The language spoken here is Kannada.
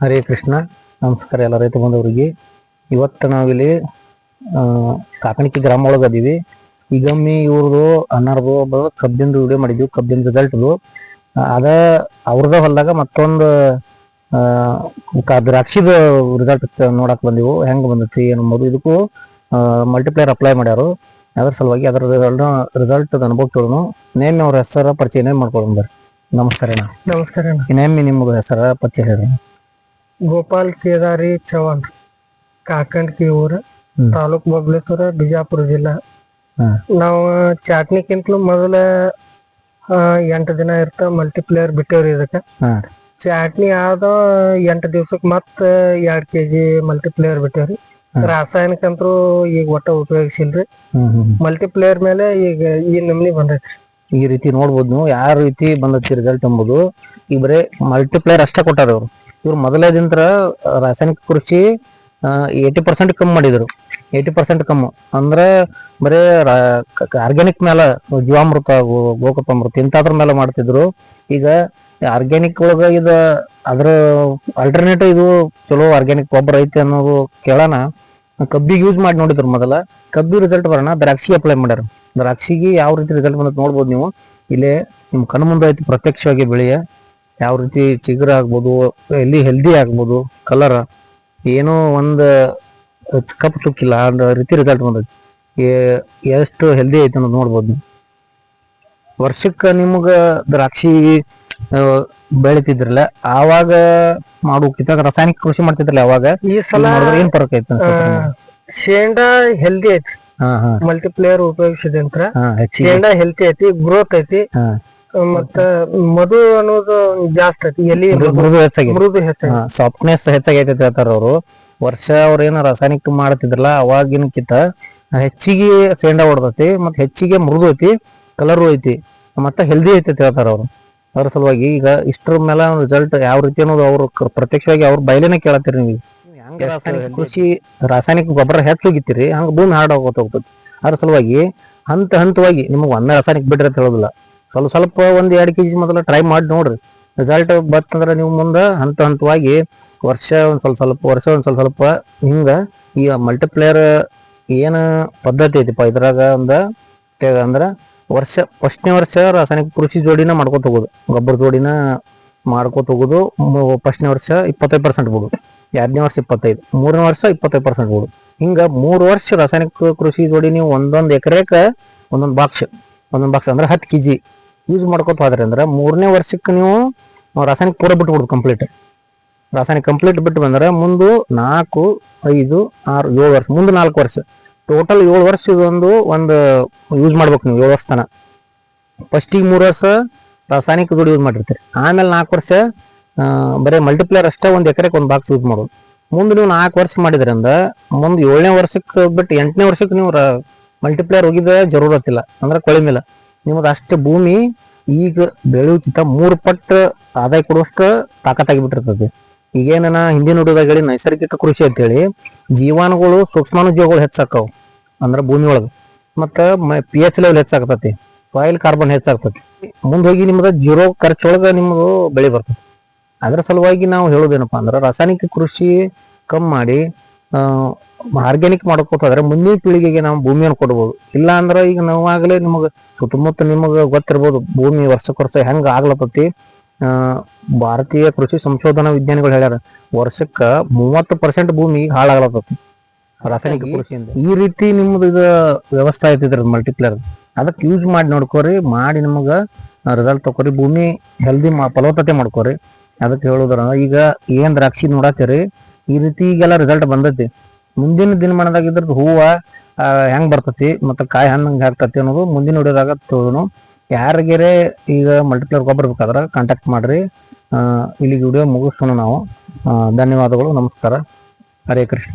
ಹರೇ ಕೃಷ್ಣ. ನಮಸ್ಕಾರ ಎಲ್ಲ ರೈತ ಬಂದವರಿಗೆ ಇವತ್ತು ನಾವಿಲ್ಲಿ ಕಾಕಣಿಕೆ ಗ್ರಾಮ ಒಳಗೆ ಅದೀವಿ. ಈಗೊಮ್ಮೆ ಇವ್ರದ್ದು ಅನ್ನಾರ್ದು ಒಬ್ಬ ಕಬ್ಬಿಂದು ವಿಡಿಯೋ ಮಾಡಿದ್ವಿ ಕಬ್ಬಿನ ರಿಸಲ್ಟ್ದು ಅದ ಅವ್ರದ ಹೊಲ್ದಾಗ ಮತ್ತೊಂದು ದ್ರಾಕ್ಷಿದ ರಿಸಲ್ಟ್ ನೋಡಕ್ ಬಂದಿವು. ಹೆಂಗ್ ಬಂದೈತಿ ಅನ್ನೋದು. ಇದಕ್ಕೂ ಮಲ್ಟಿಪ್ಲೇಯರ್ ಅಪ್ಲೈ ಮಾಡ್ಯಾರು. ಅದ್ರ ಸಲುವಾಗಿ ಅದರ ರಿಸಲ್ಟ್ ಅನುಭವ ಕೇಳೋನು ನೇಮ್ ಅವ್ರ ಹೆಸರ ಪರಿಚಯ ನೇಮ್ ಮಾಡ್ಕೊಳ್ಳೋಣ ಬರ್ರಿ. ನಮಸ್ಕಾರ ಅಣ್ಣ ನಮಸ್ಕಾರ ಅಣ್ಣ. ನೇಮ್ ನಿಮ್ದು ಹೆಸರ ಪರಿಚಯ ಹೇಳಿ. ಗೋಪಾಲ್ ಕೇದಾರಿ ಚವಾಣ್ ಕಾಕಂಡ್ಕಿ ಊರ ಹ್ಮ್. ತಾಲೂಕ್ ಬಬ್ಲೇಶ್ವರ ಬಿಜಾಪುರ ಜಿಲ್ಲಾ. ಹ್ಮ್. ನಾವು ಚಾಟ್ನಿಕ್ಕಿಂತಲೂ ಮೊದಲ ಆ, ಎಂಟು ದಿನ ಇರ್ತ ಮಲ್ಟಿಪ್ಲೇಯರ್ ಬಿಟ್ಟೇವ್ರಿ ಇದಕ್ಕೆ. ಹಾ. ಚಾಟ್ನಿ ಆದ ಎಂಟು ದಿವ್ಸಕ್ಕೆ ಮತ್ತೆ ಎರಡ್ ಕೆಜಿ ಮಲ್ಟಿಪ್ಲೇಯರ್ ಬಿಟ್ಟೇವ್ರಿ. ರಾಸಾಯನಿಕ ಅಂತೂ ಈಗ ಒಟ್ಟ ಉಪಯೋಗಿಸಿಲ್ರಿ. ಹ್ಮ್ ಹ್ಮ್ ಮಲ್ಟಿಪ್ಲೇಯರ್ ಮೇಲೆ ಈಗ ಈ ನಮ್ನಿ ಬಂದೈತಿ ಈ ರೀತಿ ನೋಡ್ಬೋದು ನೀವು ಯಾವ ರೀತಿ ಬಂದೈತಿ ರಿಸಲ್ಟ್ ಎಂಬುದು. ಈಗ ಬರೀ ಮಲ್ಟಿಪ್ಲೇಯರ್ ಅಷ್ಟೇ ಕೊಟ್ಟಾರ ಇವ್ರು ಇವ್ರು ದಿನ ರಾಸಾಯನಿಕ ಕೃಷಿ ಏಯ್ಟಿ ಪರ್ಸೆಂಟ್ ಕಮ್ಮಿ ಮಾಡಿದ್ರು. ಏಯ್ಟಿ ಪರ್ಸೆಂಟ್ ಕಮ್ಮಿ. ಅಂದ್ರೆ ಬರೇ ಆರ್ಗ್ಯಾನಿಕ್ ಮೇಲೆ ಜೀವಾಮೃತ ಗೋಕಪ್ಪ ಅಮೃತ ಇಂಥದ್ರ ಮೇಲೆ ಮಾಡ್ತಿದ್ರು. ಈಗ ಆರ್ಗ್ಯಾನಿಕ್ ಒಳಗ ಇದು, ಅದ್ರ ಆಲ್ಟರ್ನೇಟಿವ್ ಇದು ಚಲೋ ಆರ್ಗ್ಯಾನಿಕ್ ಗೊಬ್ಬರ ಐತಿ ಅನ್ನೋದು ಕೇಳೋಣ. ಕಬ್ಬಿಗೆ ಯೂಸ್ ಮಾಡಿ ನೋಡಿದ್ರು ಮೊದಲ. ಕಬ್ಬಿ ರಿಸಲ್ಟ್ ಬರೋಣ ದ್ರಾಕ್ಷಿ ಅಪ್ಲೈ ಮಾಡ್ಯಾರ. ದ್ರಾಕ್ಷಿಗೆ ಯಾವ ರೀತಿ ರಿಸಲ್ಟ್ ಬಂದ ನೋಡ್ಬೋದು ನೀವು. ಇಲ್ಲೇ ನಿಮ್ಮ ಕಣ್ಣು ಮುಂದೆ ಐತಿ ಪ್ರತ್ಯಕ್ಷವಾಗಿ ಬೆಳೆಯ. ಯಾವ ರೀತಿ ಚಿಗುರ ಆಗ್ಬೋದು ಎಲ್ಲಿ ಹೆಲ್ದಿ ಆಗ್ಬೋದು ಕಲರ್ ಏನೋ ಒಂದು ಕಪ್ ಚುಕ್ಕಿಲ್ಲ ಅನ್ನೋ ರೀತಿ ರಿಸಲ್ಟ್ ಬಂದೈತಿ. ಎಷ್ಟು ಹೆಲ್ದಿ ಐತಿ ಅನ್ನೋದು ನೋಡ್ಬೋದು ನೀವು. ವರ್ಷಕ್ಕ ನಿಮ್ಗೆ ದ್ರಾಕ್ಷಿ ಆ, ಬೆಳಿತಿದ್ರಲ್ಲ ಆವಾಗ ಮಾಡೋಕಿಂತ ರಾಸಾಯನಿಕ ಕೃಷಿ ಮಾಡ್ತಿದ್ರಲ್ಲ ಅವಾಗ. ಈ ಸಲ ಏನ್ ಫರಕ್ ಐತಿ ಶೇಂಗಾ ಹೆಲ್ದಿ ಐತಿ. ಮಲ್ಟಿಪ್ಲೇಯರ್ ಉಪಯೋಗಿಸಿದಂತ್ರ ಹೆಚ್ಚಿಗೆ. ಶೇಂಗಾ ಹೆಲ್ತಿ ಐತಿ ಗ್ರೋತ್ ಐತಿ. ಮತ್ತ ಮಧು ಅನ್ನೋದು ಜಾಸ್ತಿ ಐತಿ ಎಲ್ಲಿ ಮೃದು- ಹೆಚ್ಚಾಗಿ ಮೃದು ಹೆಚ್ಚಾಗಿ ಸಾಫ್ಟ್ನೆಸ್ ಹೆಚ್ಚಾಗೈತಿ. ಹೇಳ್ತಾರ ಅವರು. ವರ್ಷ ಅವ್ರ ಏನ ರಾಸಾಯನಿಕ ಮಾಡ್ತಿದ್ರಲ್ಲ ಅವಾಗಿನಕಿಂತ ಹೆಚ್ಚಿಗೆ ಸೇಂಡ ಹೊಡ್ದೈತಿ ಮತ್ತ ಹೆಚ್ಚಿಗೆ ಮೃದು ಐತಿ ಕಲರು ಐತಿ ಮತ್ತ ಹೆಲ್ದಿ ಐತಿ ಅಂತ ಹೇಳ್ತಾರ ಅವ್ರು. ಅದ್ರ ಸಲುವಾಗಿ ಈಗ ಇಷ್ಟರ ಮೇಲೆ ರಿಸಲ್ಟ್ ಯಾವ ರೀತಿ ಅನ್ನೋದು ಅವ್ರು ಪ್ರತ್ಯಕ್ಷವಾಗಿ ಅವ್ರ ಬಯಲೇನೆ ಕೇಳತ್ತೀರಿ ನೀವು. ರಾಸಾಯನಿಕ ಕೃಷಿ ರಾಸಾಯನಿಕ ಗೊಬ್ಬರ ಹೆಚ್ಚು ಹೋಗಿತ್ತೀರಿ ಹಂಗ ಭೂಮಿ ಹಾರ್ಡ್ ಆಗೋತ ಹೋಗ್ತದೆ ಅದ್ರ ಸಲುವಾಗಿ ಹಂತ ಹಂತವಾಗಿ ನಿಮಗೆ ಒಂದೇ ರಾಸಾಯನಿಕ ಬಿಡ್ರಿ ಅಂತ ಹೇಳೋದಿಲ್ಲ. ಸ್ವಲ್ಪ ಸ್ವಲ್ಪ ಒಂದ್ ಎರಡ್ ಕೆಜಿ ಮೊದಲ ಟ್ರೈ ಮಾಡಿ ನೋಡ್ರಿ. ರಿಸಲ್ಟ್ ಬತ್ತಂದ್ರ ನೀವು ಮುಂದೆ ಹಂತ ಹಂತವಾಗಿ ವರ್ಷ ಒಂದ್ ಸ್ವಲ್ಪ ಸ್ವಲ್ಪ ವರ್ಷ ಒಂದ್ ಸ್ವಲ್ಪ ಸ್ವಲ್ಪ ಹಿಂಗ ಈ ಮಲ್ಟಿಪ್ಲೇಯರ್ ಏನು ಪದ್ಧತಿ ಐತಿಪ್ಪ ಇದ್ರಾಗ ಒಂದ ಅಂದ್ರೆ ವರ್ಷ ಫಸ್ಟ್ನೇ ವರ್ಷ ರಾಸಾಯನಿಕ ಕೃಷಿ ಜೋಡಿನ ಮಾಡ್ಕೊತ ಹೋಗುದು. ಗೊಬ್ಬರ ಜೋಡಿನ ಮಾಡ್ಕೊತ ಹೋಗುದು ಫಸ್ಟ್ನೇ ವರ್ಷ ಇಪ್ಪತ್ತೈದು ಪರ್ಸೆಂಟ್ ಬಿಡು ಎರಡನೇ ವರ್ಷ ಇಪ್ಪತ್ತೈದು, ಮೂರನೇ ವರ್ಷ ಇಪ್ಪತ್ತೈದು ಪರ್ಸೆಂಟ್ ಬಿಡು ಹಿಂಗ ಮೂರು ವರ್ಷ ರಾಸಾಯನಿಕ ಕೃಷಿ ಜೋಡಿ ನೀವು ಒಂದೊಂದು ಎಕರೆಕ ಒಂದೊಂದು ಬಾಕ್ಸ್ ಒಂದೊಂದು ಬಾಕ್ಸ್ ಅಂದ್ರೆ ಹತ್ತು ಕೆಜಿ ಯೂಸ್ ಮಾಡ್ಕೊತ ಹೋದ್ರಿ ಅಂದ್ರೆ ಮೂರನೇ ವರ್ಷಕ್ಕೆ ನೀವು ರಾಸಾಯನಿಕ ಪೂರ ಬಿಟ್ಟು ಬಿಡುದು ಕಂಪ್ಲೀಟ್ ರಾಸಾಯನಿಕ ಕಂಪ್ಲೀಟ್ ಬಿಟ್ಟು ಬಂದ್ರೆ ಮುಂದೆ ನಾಲ್ಕು, ಐದು, ಆರು, ಏಳು ವರ್ಷ, ಮುಂದೆ ನಾಲ್ಕು ವರ್ಷ. ಟೋಟಲ್ ಏಳು ವರ್ಷ ಇದೊಂದು ಒಂದು ಯೂಸ್ ಮಾಡ್ಬೇಕು ನೀವು, ಏಳು ವರ್ಷ ತನ ಫಸ್ಟಿಗೆ ಮೂರು ವರ್ಷ ರಾಸಾಯನಿಕ ಜೋಡಿ ಯೂಸ್ ಮಾಡಿರ್ತೀರಿ. ಆಮೇಲೆ ನಾಲ್ಕು ವರ್ಷ ಬರೀ ಮಲ್ಟಿಪ್ಲೇಯರ್ ಅಷ್ಟೇ ಒಂದು ಎಕರೆಗೆ ಒಂದು ಬಾಕ್ಸ್ ಯೂಸ್ ಮಾಡೋದು. ಮುಂದೆ ನೀವು ನಾಲ್ಕು ವರ್ಷ ಮಾಡಿದ್ರಿಂದ, ಮುಂದೆ ಏಳನೇ ವರ್ಷಕ್ಕೆ ಬಿಟ್ಟು ಎಂಟನೇ ವರ್ಷಕ್ಕೆ ನೀವು ಮಲ್ಟಿಪ್ಲೇಯರ್ ಹೋಗಿದ ಜರೂರತ್ತಿಲ್ಲ. ಅಂದ್ರೆ ಕೊಳಿಮಿಲ್ಲ ನಿಮ್ಮದು ಅಷ್ಟು ಭೂಮಿ, ಈಗ ಬೆಳೆಯುತ್ತಿತ್ತ ಮೂರು ಪಟ್ಟು ಆದಾಯ ಕೊಡುವಷ್ಟು ತಾಕತ್ತಾಗಿ ಬಿಟ್ಟಿರ್ತದೆ ಈಗೇನ ಹಿಂದಿನ ಹುಡುಗದಾಗ ಹೇಳಿ ನೈಸರ್ಗಿಕ ಕೃಷಿ ಅಂತೇಳಿ, ಜೀವಾಣುಗಳು ಸೂಕ್ಷ್ಮಾಣು ಜೀವಗಳು ಹೆಚ್ಚಾಕವು. ಅಂದ್ರೆ ಭೂಮಿ ಒಳಗೆ. ಮತ್ತು ಪಿ ಎಚ್ ಲೆವೆಲ್ ಹೆಚ್ಚಾಗ್ತತಿ. ಸಾಯಿಲ್ ಕಾರ್ಬನ್ ಹೆಚ್ಚಾಗ್ತತಿ. ಮುಂದೆ ಹೋಗಿ ನಿಮ್ದು ಜೀರೋ ಖರ್ಚೊಳಗ ನಿಮ್ಮದು ಬೆಳೆ ಬರ್ತದೆ. ಅದ್ರ ಸಲುವಾಗಿ ನಾವು ಹೇಳೋದೇನಪ್ಪ ಅಂದ್ರೆ ರಾಸಾಯನಿಕ ಕೃಷಿ ಕಮ್ಮಿ ಮಾಡಿ ಆರ್ಗ್ಯಾನಿಕ್ ಮಾಡ್ಕೊತ ಹೋದ್ರೆ ಮುಂದಿನ ಪೀಳಿಗೆಗೆ ನಾವು ಭೂಮಿಯನ್ನು ಕೊಡ್ಬೋದು. ಇಲ್ಲ ಅಂದ್ರೆ ಈಗ ನಾವಾಗಲೇ ನಿಮಗೆ ಸುತ್ತಮುತ್ತ ನಿಮಗೆ ಗೊತ್ತಿರ್ಬೋದು ಭೂಮಿ ವರ್ಷಕ್ಕೆ ವರ್ಷ ಹೆಂಗೆ ಆಗ್ಲತ್ತತಿ. ಆ, ಭಾರತೀಯ ಕೃಷಿ ಸಂಶೋಧನಾ ವಿಜ್ಞಾನಿಗಳು ಹೇಳ್ಯಾರ ವರ್ಷಕ್ಕ ಮೂವತ್ತು ಪರ್ಸೆಂಟ್ ಭೂಮಿ ಹಾಳಾಗ್ಲತ್ತತಿ ರಾಸಾಯನಿಕ ಕೃಷಿಯಿಂದ. ಈ ರೀತಿ ನಿಮ್ದು ಇದು ವ್ಯವಸ್ಥೆ ಐತಿದ್ರ ಮಲ್ಟಿಪ್ಲೇರ್ ಅದಕ್ಕೆ ಯೂಸ್ ಮಾಡಿ ನೋಡ್ಕೋರಿ ಮಾಡಿ ನಿಮಗೆ ರಿಸಲ್ಟ್ ತಗೋರಿ ಭೂಮಿ ಹೆಲ್ದಿ ಫಲವತ್ತತೆ ಮಾಡ್ಕೋರಿ. ಅದಕ್ಕೆ ಹೇಳುದ್ರ, ಈಗ ಏನ್ ದ್ರಾಕ್ಷಿ ನೋಡತ್ತೀರಿ ಈ ರೀತಿ ಈಗೆಲ್ಲ ರಿಸಲ್ಟ್ ಬಂದೈತಿ. ಮುಂದಿನ ದಿನಮಾನದಾಗ ಇದ್ರದ್ದು ಹೂವ ಹೆಂಗ್ ಬರ್ತತಿ ಮತ್ತ ಕಾಯಿ ಹಣ್ಣು ಹಾಕ್ತತಿ ಅನ್ನೋದು ಮುಂದಿನ ಹಿಡಿಯೋದಾಗ ತೋನು ಯಾರಿಗೆರೆ ಈಗ ಮಲ್ಟಿಪ್ಲರ್ ಗೊಬ್ಬರ ಬೇಕಾದ್ರ ಕಾಂಟ್ಯಾಕ್ಟ್ ಮಾಡ್ರಿ. ಇಲ್ಲಿಗೆ ವಿಡಿಯೋ ಮುಗಿಸೋಣ ನಾವು ಧನ್ಯವಾದಗಳು, ನಮಸ್ಕಾರ. ಹರೇ ಕೃಷ್ಣ.